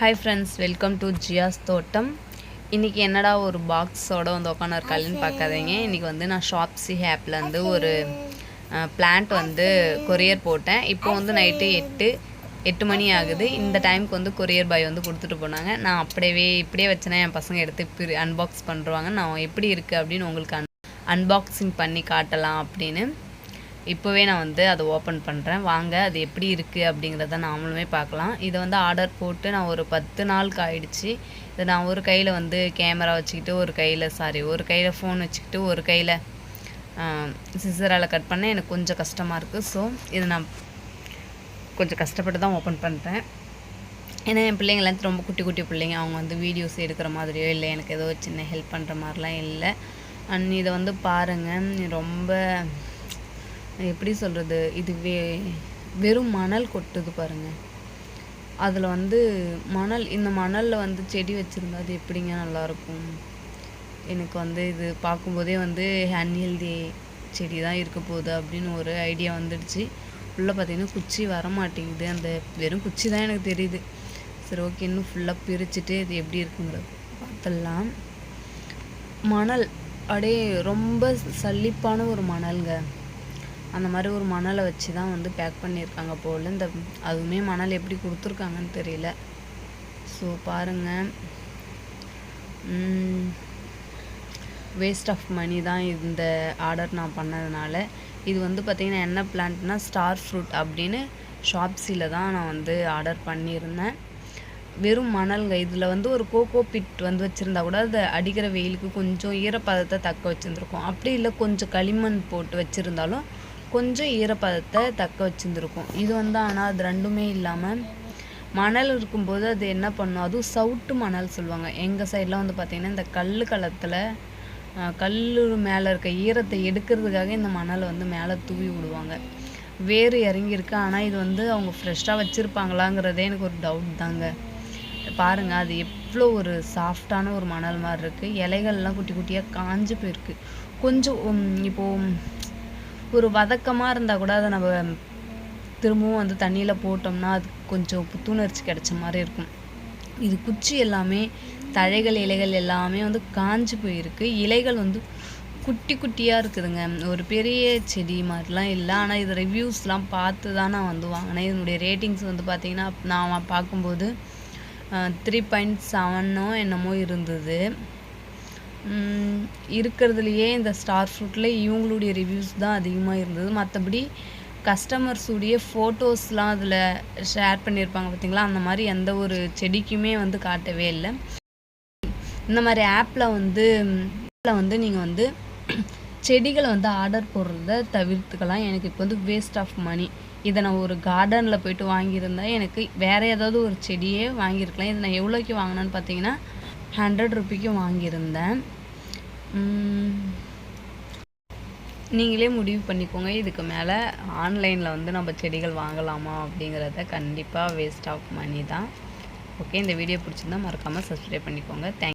Hi friends welcome to Jiya's தோட்டம் இன்றைக்கி என்னடா ஒரு பாக்ஸோட வந்து உட்காந்துருக்காளுன்னு பார்க்காதீங்க. இன்றைக்கி வந்து நான் ஷாப்ஸி ஆப்லேருந்து ஒரு பிளான்ட் வந்து கொரியர் போட்டேன். இப்போ வந்து நைட்டு எட்டு எட்டு மணி ஆகுது. இந்த டைமுக்கு வந்து கொரியர் பாய் வந்து கொடுத்துட்டு போனாங்க. நான் அப்படியே இப்படியே வச்சேன்னா என் பசங்க எடுத்து பிரி அன்பாக்ஸ் பண்ணுறாங்க நான் எப்படி இருக்குது அப்படின்னு உங்களுக்கு அன் அன்பாக்சிங் பண்ணி காட்டலாம் அப்படின்னு. இப்போவே நான் வந்து அதை ஓப்பன் பண்ணுறேன் வாங்க அது எப்படி இருக்குது அப்படிங்கிறத நாமளுமே பார்க்கலாம். இதை வந்து ஆர்டர் போட்டு நான் ஒரு பத்து நாளுக்கு ஆயிடுச்சு. இதை நான் ஒரு கையில் வந்து கேமரா வச்சுக்கிட்டு ஒரு கையில் சாரி ஒரு கையில் ஃபோன் வச்சுக்கிட்டு ஒரு கையில் சிசரால் கட் பண்ண எனக்கு கொஞ்சம் கஷ்டமாக இருக்குது ஸோ இதை நான் கொஞ்சம் கஷ்டப்பட்டு தான் ஓப்பன் பண்ணுறேன் ஏன்னா என் பிள்ளைங்களாம் ரொம்ப குட்டி குட்டி பிள்ளைங்க. அவங்க வந்து வீடியோஸ் எடுக்கிற மாதிரியோ இல்லை எனக்கு ஏதோ சின்ன ஹெல்ப் பண்ணுற மாதிரிலாம் இல்லை. அண்ட் இதை வந்து பாருங்கள் ரொம்ப எப்படி சொல்கிறது இது வே வெறும் மணல் கொட்டுது பாருங்கள் அதில் வந்து மணல் இந்த மணலில் வந்து செடி வச்சுருந்தா அது எப்படிங்க நல்லாயிருக்கும்? எனக்கு வந்து இது பார்க்கும்போதே வந்து அன்ஹெல்தி செடி தான் இருக்க போகுது அப்படின்னு ஒரு ஐடியா வந்துடுச்சு. உள்ளே பார்த்தீங்கன்னா குச்சி வர மாட்டேங்குது அந்த வெறும் குச்சி தான் எனக்கு தெரியுது. சரி ஓகே இன்னும் ஃபுல்லாக பிரிச்சுட்டு இது எப்படி இருக்குங்கிறது பார்த்துடலாம். மணல் அப்படியே ரொம்ப சல்லிப்பான ஒரு மணல்ங்க. அந்த மாதிரி ஒரு மணலை வச்சு தான் வந்து பேக் பண்ணியிருக்காங்க போல். இந்த அதுவுமே மணல் எப்படி கொடுத்துருக்காங்கன்னு தெரியல. ஸோ பாருங்கள் வேஸ்ட் ஆஃப் மணி தான் இந்த ஆர்டர் நான் பண்ணதுனால. இது வந்து பார்த்திங்கன்னா என்ன பிளான்ட்னா ஸ்டார் ஃப்ரூட் அப்படின்னு ஷாப்ஸியில் தான் நான் வந்து ஆர்டர் பண்ணியிருந்தேன். வெறும் மணல்ங்க. இதில் வந்து ஒரு கோகோ பிட் வந்து வச்சுருந்தா கூட அதை அடிக்கிற வெயிலுக்கு கொஞ்சம் ஈரப்பதத்தை தக்க வச்சுருந்துருக்கும். அப்படி இல்லை கொஞ்சம் களிமண் போட்டு வச்சுருந்தாலும் கொஞ்சம் ஈரப்பதத்தை தக்க வச்சுருந்துருக்கும். இது வந்து ஆனால் அது ரெண்டுமே இல்லாமல் மணல் இருக்கும்போது அது என்ன பண்ணும்? அதுவும் சவுட்டு மணல் சொல்லுவாங்க. எங்கள் சைட்லாம் வந்து பார்த்திங்கன்னா இந்த கல் களத்தில் கல் மேலே இருக்க ஈரத்தை எடுக்கிறதுக்காக இந்த மணலை வந்து மேலே தூவி விடுவாங்க. வேறு இறங்கியிருக்கு. ஆனால் இது வந்து அவங்க ஃப்ரெஷ்ஷாக வச்சுருப்பாங்களாங்கிறதே எனக்கு ஒரு டவுட் தாங்க. பாருங்கள் அது எவ்வளோ ஒரு சாஃப்டான ஒரு மணல் மாதிரி இருக்குது இலைகள்லாம் குட்டி குட்டியாக காஞ்சு போயிருக்கு. கொஞ்சம் இப்போது ஒரு வதக்கமாக இருந்தால் கூட அதை நம்ம திரும்பவும் வந்து தண்ணியில் போட்டோம்னா அது கொஞ்சம் புத்துணர்ச்சி கிடைச்ச மாதிரி இருக்கும். இது குச்சி எல்லாமே தழைகள் இலைகள் எல்லாமே வந்து காஞ்சு போயிருக்கு. இலைகள் வந்து குட்டி குட்டியாக இருக்குதுங்க. ஒரு பெரிய செடி மாதிரிலாம் இல்லை. ஆனால் இது ரிவ்யூஸ்லாம் பார்த்து தான் நான் வந்து வாங்கினேன். இதனுடைய ரேட்டிங்ஸ் வந்து பார்த்திங்கன்னா நான் பார்க்கும்போது த்ரீ பாயிண்ட் செவனோ என்னமோ இருந்தது. இருக்கிறதுலையே இந்த ஸ்டார் ஃப்ரூட்டில் இவங்களுடைய ரிவ்யூஸ் தான் அதிகமாக இருந்தது. மற்றபடி கஸ்டமர்ஸுடைய ஃபோட்டோஸ்லாம் அதில் ஷேர் பண்ணியிருப்பாங்க பார்த்தீங்களா அந்த மாதிரி எந்த ஒரு செடிக்குமே வந்து காட்டவே இல்லை. இந்த மாதிரி ஆப்பில் வந்து ஆப்பில் வந்து நீங்கள் வந்து செடிகளை வந்து ஆர்டர் போடுறத தவிர்த்துக்கலாம். எனக்கு இப்போ வந்து வேஸ்ட் ஆஃப் மணி இதை நான் ஒரு கார்டனில் போயிட்டு வாங்கியிருந்தேன் எனக்கு வேறு ஏதாவது ஒரு செடியே வாங்கியிருக்கலாம். இதை நான் எவ்வளோக்கு வாங்கினேன்னு பார்த்தீங்கன்னா ஹண்ட்ரட் ருபிக்கும் வாங்கியிருந்தேன். நீங்களே முடிவு பண்ணிக்கோங்க. இதுக்கு மேலே ஆன்லைனில் வந்து நம்ம செடிகள் வாங்கலாமா அப்படிங்கிறத கண்டிப்பாக வேஸ்ட் ஆஃப் மணி தான். ஓகே இந்த வீடியோ பிடிச்சிருந்தா மறக்காமல் சப்ஸ்கிரைப் பண்ணிக்கோங்க. தேங்க்